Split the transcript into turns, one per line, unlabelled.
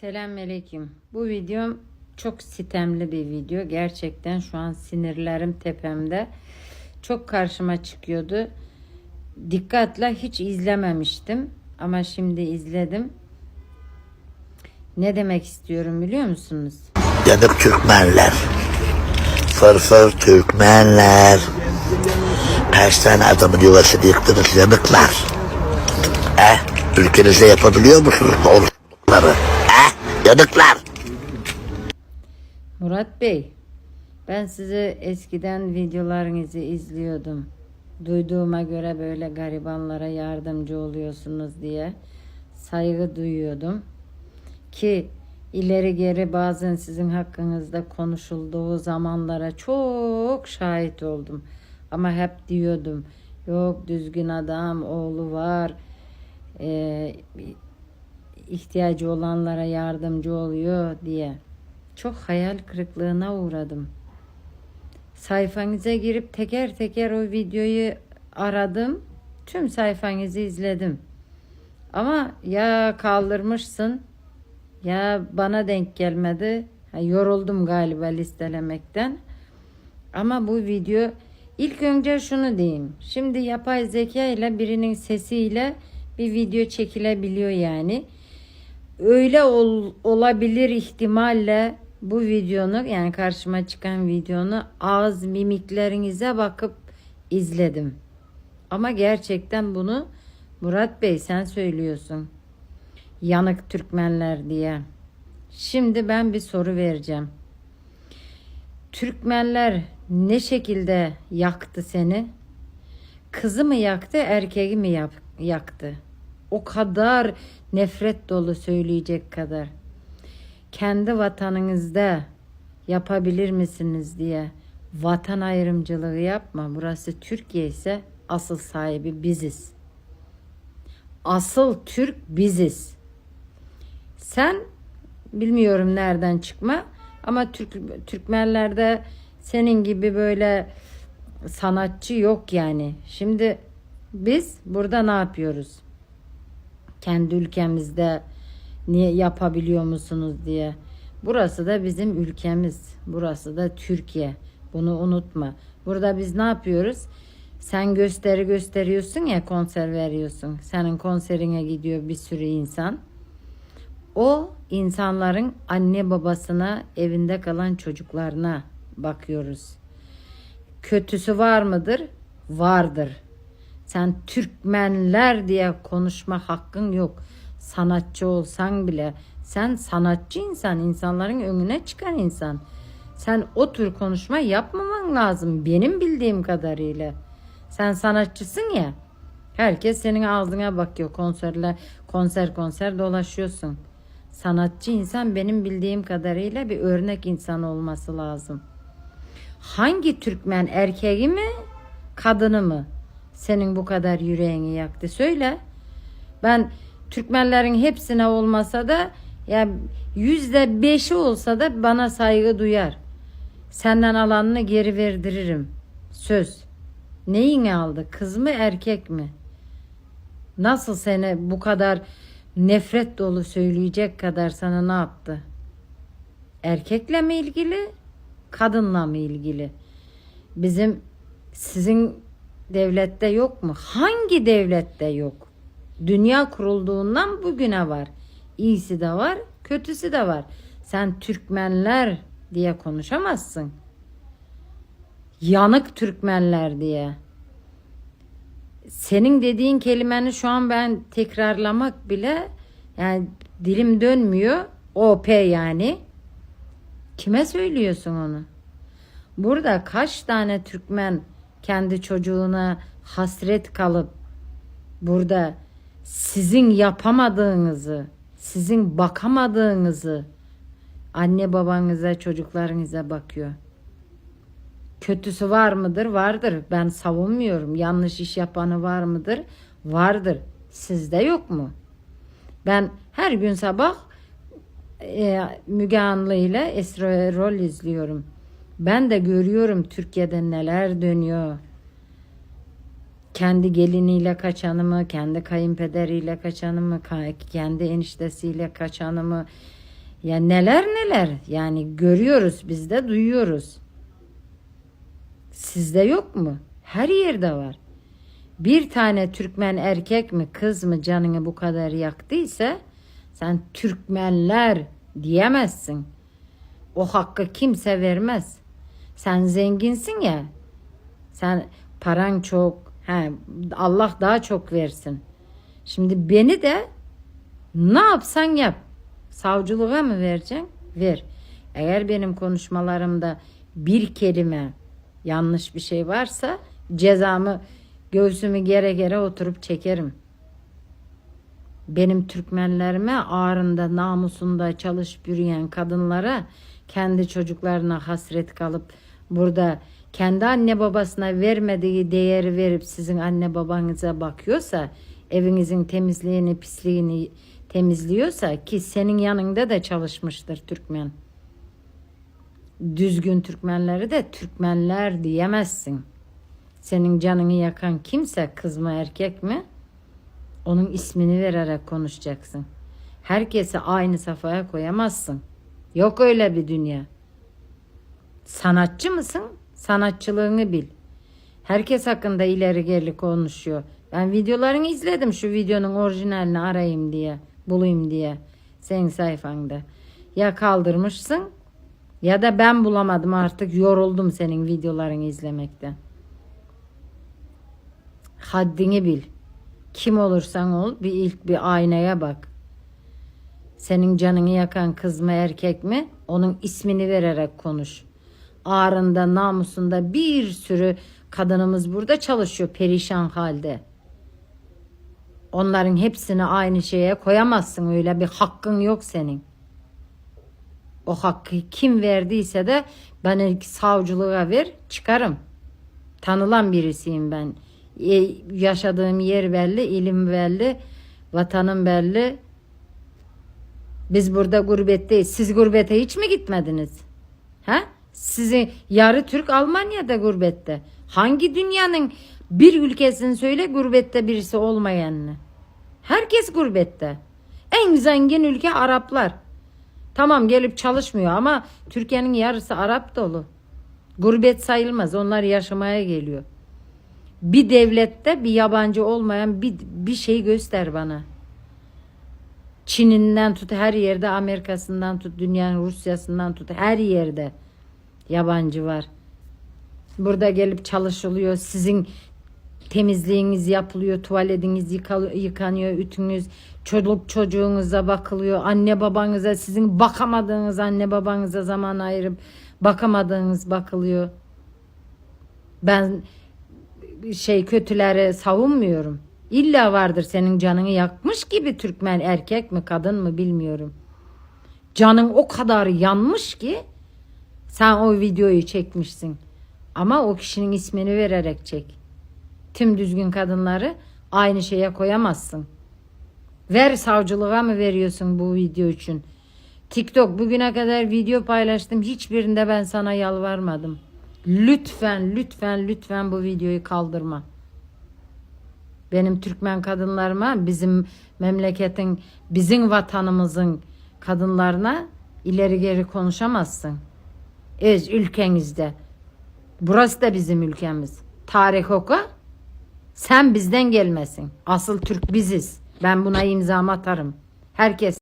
Selamünaleyküm. Bu videom çok sitemli bir video. Gerçekten şu an sinirlerim tepemde. Çok karşıma çıkıyordu. Dikkatle hiç izlememiştim. Ama şimdi izledim. Ne demek istiyorum biliyor musunuz?
Yanık Türkmenler. Fırfır Türkmenler. Kaç tane adamın yuvasını yıktınız yanıklar. He? Ülkenizde yapabiliyor musunuz oldukları? He? Yanıklar.
Murat Bey, ben sizi eskiden videolarınızı izliyordum. Duyduğuma göre böyle garibanlara yardımcı oluyorsunuz diye saygı duyuyordum. Ki ileri geri bazen sizin hakkınızda konuşulduğu zamanlara çok şahit oldum. Ama hep diyordum, yok düzgün adam, oğlu var, eee, ihtiyacı olanlara yardımcı oluyor diye. Çok hayal kırıklığına uğradım. Sayfanıza girip teker teker o videoyu aradım. Tüm sayfanızı izledim. Ama ya kaldırmışsın ya bana denk gelmedi. Ha, yoruldum galiba listelemekten. Ama bu video ilk önce şunu diyeyim. Şimdi yapay zeka ile birinin sesiyle bir video çekilebiliyor yani öyle ol- olabilir ihtimalle bu videonu yani karşıma çıkan videonu ağız mimiklerinize bakıp izledim. Ama gerçekten bunu Murat Bey sen söylüyorsun. Yanık Türkmenler diye. Şimdi ben bir soru vereceğim. Türkmenler ne şekilde yaktı seni? Kızı mı yaktı, erkeği mi yaktı? O kadar nefret dolu söyleyecek kadar. Kendi vatanınızda yapabilir misiniz diye vatan ayrımcılığı yapma. Burası Türkiye ise asıl sahibi biziz. Asıl Türk biziz. Sen bilmiyorum nereden çıkma ama Türk Türkmenlerde senin gibi böyle sanatçı yok yani. Şimdi biz burada ne yapıyoruz? Kendi ülkemizde niye yapabiliyor musunuz diye. Burası da bizim ülkemiz. Burası da Türkiye. Bunu unutma. Burada biz ne yapıyoruz? Sen gösteri gösteriyorsun ya konser veriyorsun. Senin konserine gidiyor bir sürü insan. O insanların anne babasına, evinde kalan çocuklarına bakıyoruz. Kötüsü var mıdır? Vardır. Sen Türkmenler diye konuşma hakkın yok. Sanatçı olsan bile sen sanatçı insan, insanların önüne çıkan insan. Sen o tür konuşma yapmaman lazım benim bildiğim kadarıyla. Sen sanatçısın ya. Herkes senin ağzına bakıyor konserler, konser konser dolaşıyorsun. Sanatçı insan benim bildiğim kadarıyla bir örnek insan olması lazım. Hangi Türkmen erkeği mi, kadını mı? Senin bu kadar yüreğini yaktı söyle. Ben Türkmenlerin hepsine olmasa da ya yüzde beşi olsa da bana saygı duyar. Senden alanını geri verdiririm. Söz. Neyini aldı? Kız mı erkek mi? Nasıl seni bu kadar nefret dolu söyleyecek kadar sana ne yaptı? Erkekle mi ilgili? Kadınla mı ilgili? Bizim sizin devlette yok mu? Hangi devlette yok? Dünya kurulduğundan bugüne var. İyisi de var, kötüsü de var. Sen Türkmenler diye konuşamazsın. Yanık Türkmenler diye. Senin dediğin kelimeni şu an ben tekrarlamak bile yani dilim dönmüyor. OP yani. Kime söylüyorsun onu? Burada kaç tane Türkmen kendi çocuğuna hasret kalıp burada sizin yapamadığınızı, sizin bakamadığınızı anne babanıza, çocuklarınıza bakıyor. Kötüsü var mıdır? Vardır. Ben savunmuyorum. Yanlış iş yapanı var mıdır? Vardır. Sizde yok mu? Ben her gün sabah e, Müge Anlı ile Esra Erol izliyorum. Ben de görüyorum Türkiye'de neler dönüyor. Kendi geliniyle kaçanı mı, kendi kayınpederiyle kaçanı mı, kendi eniştesiyle kaçanı mı, Ya neler neler yani görüyoruz biz de duyuyoruz. Sizde yok mu? Her yerde var. Bir tane Türkmen erkek mi kız mı canını bu kadar yaktıysa sen Türkmenler diyemezsin. O hakkı kimse vermez. Sen zenginsin ya. Sen paran çok. He, Allah daha çok versin. Şimdi beni de ne yapsan yap. Savcılığa mı vereceksin? Ver. Eğer benim konuşmalarımda bir kelime yanlış bir şey varsa cezamı göğsümü gere gere oturup çekerim. Benim Türkmenlerime ağrında namusunda çalışıp yürüyen kadınlara kendi çocuklarına hasret kalıp burada kendi anne babasına vermediği değeri verip sizin anne babanıza bakıyorsa evinizin temizliğini pisliğini temizliyorsa ki senin yanında da çalışmıştır Türkmen. Düzgün Türkmenleri de Türkmenler diyemezsin. Senin canını yakan kimse kız mı erkek mi onun ismini vererek konuşacaksın. Herkesi aynı safhaya koyamazsın. Yok öyle bir dünya. Sanatçı mısın? Sanatçılığını bil. Herkes hakkında ileri geri konuşuyor. Ben videolarını izledim şu videonun orijinalini arayayım diye, bulayım diye. Senin sayfanda. Ya kaldırmışsın ya da ben bulamadım artık yoruldum senin videolarını izlemekten. Haddini bil. Kim olursan ol bir ilk bir aynaya bak. Senin canını yakan kız mı erkek mi onun ismini vererek konuş. Ağrında namusunda bir sürü kadınımız burada çalışıyor perişan halde. Onların hepsini aynı şeye koyamazsın öyle bir hakkın yok senin. O hakkı kim verdiyse de ben savcılığa ver çıkarım. Tanılan birisiyim ben. E, yaşadığım yer belli, ilim belli, vatanım belli. Biz burada gurbetteyiz. Siz gurbete hiç mi gitmediniz? Ha? Sizi yarı Türk Almanya'da gurbette. Hangi dünyanın bir ülkesini söyle gurbette birisi olmayanını. Herkes gurbette. En zengin ülke Araplar. Tamam gelip çalışmıyor ama Türkiye'nin yarısı Arap dolu. Gurbet sayılmaz. Onlar yaşamaya geliyor. Bir devlette bir yabancı olmayan bir, bir şey göster bana. Çin'inden tut her yerde Amerika'sından tut dünyanın Rusya'sından tut her yerde yabancı var. Burada gelip çalışılıyor. Sizin temizliğiniz yapılıyor, tuvaletiniz yıka- yıkanıyor, ütünüz, çocuk çocuğunuza bakılıyor, anne babanıza, sizin bakamadığınız anne babanıza zaman ayırıp bakamadığınız bakılıyor. Ben şey kötüleri savunmuyorum. İlla vardır senin canını yakmış gibi Türkmen erkek mi kadın mı bilmiyorum. Canın o kadar yanmış ki sen o videoyu çekmişsin. Ama o kişinin ismini vererek çek. Tüm düzgün kadınları aynı şeye koyamazsın. Ver savcılığa mı veriyorsun bu video için? TikTok bugüne kadar video paylaştım. Hiçbirinde ben sana yalvarmadım. Lütfen, lütfen, lütfen bu videoyu kaldırma. Benim Türkmen kadınlarıma, bizim memleketin, bizim vatanımızın kadınlarına ileri geri konuşamazsın. Öz ülkenizde. Burası da bizim ülkemiz. Tarih oku. Sen bizden gelmesin. Asıl Türk biziz. Ben buna imzamı atarım. Herkes